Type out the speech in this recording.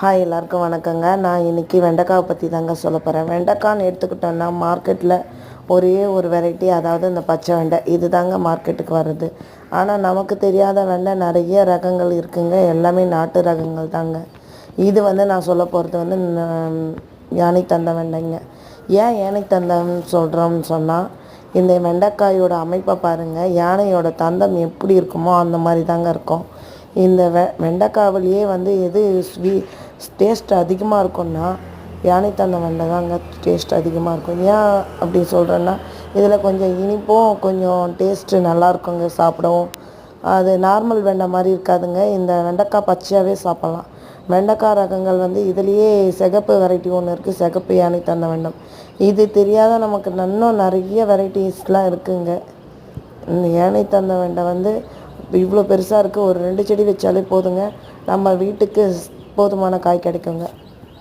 Hi எல்லாருக்கும் வணக்கங்க. நான் இன்றைக்கி வெண்டைக்காவை பற்றி தாங்க சொல்ல போகிறேன் வெண்டைக்கான்னு எடுத்துக்கிட்டோன்னா மார்க்கெட்டில் ஒரே ஒரு வெரைட்டி அதாவது இந்த பச்சை வெண்டை. இது தாங்க மார்க்கெட்டுக்கு வருது ஆனால் நமக்கு தெரியாத வெண்டை நிறைய ரகங்கள் இருக்குங்க. எல்லாமே நாட்டு ரகங்கள் தாங்க. இது வந்து நான் சொல்ல போகிறது வந்து யானை தந்த வெண்டைங்க. ஏன் யானை தந்தம்னு சொல்கிறோம்னு சொன்னால் இந்த வெண்டைக்காயோட அமைப்பை பாருங்கள் யானையோட தந்தம் எப்படி இருக்குமோ அந்த மாதிரி தாங்க இருக்கும். இந்த வெ வெண்டைக்காவிலேயே வந்து எது ஸ்வீ டேஸ்ட் அதிகமாக இருக்கும்னா யானை தந்த வெண்டை தாங்க டேஸ்ட் அதிகமாக இருக்கும். ஏன் அப்படி சொல்கிறேன்னா இதில் கொஞ்சம் இனிப்பும் கொஞ்சம் டேஸ்ட்டு நல்லாயிருக்குங்க சாப்பிடவும். அது நார்மல் வெண்டை மாதிரி இருக்காதுங்க. இந்த வெண்டைக்காய் பச்சையாகவே சாப்பிட்லாம். வெண்டைக்காய் ரகங்கள் வந்து இதுலேயே சிகப்பு வெரைட்டி ஒன்று இருக்குது சிகப்பு யானை தந்த வெண்டம் இது தெரியாத நமக்கு இன்னும் நிறைய வெரைட்டிஸ்லாம் இருக்குங்க. இந்த யானை தந்த வெண்டை வந்து இவ்வளோ பெருசாக இருக்குது ஒரு ரெண்டு செடி வச்சாலே போதுங்க. நம்ம வீட்டுக்கு போதுமான காய் கிடைக்குங்க.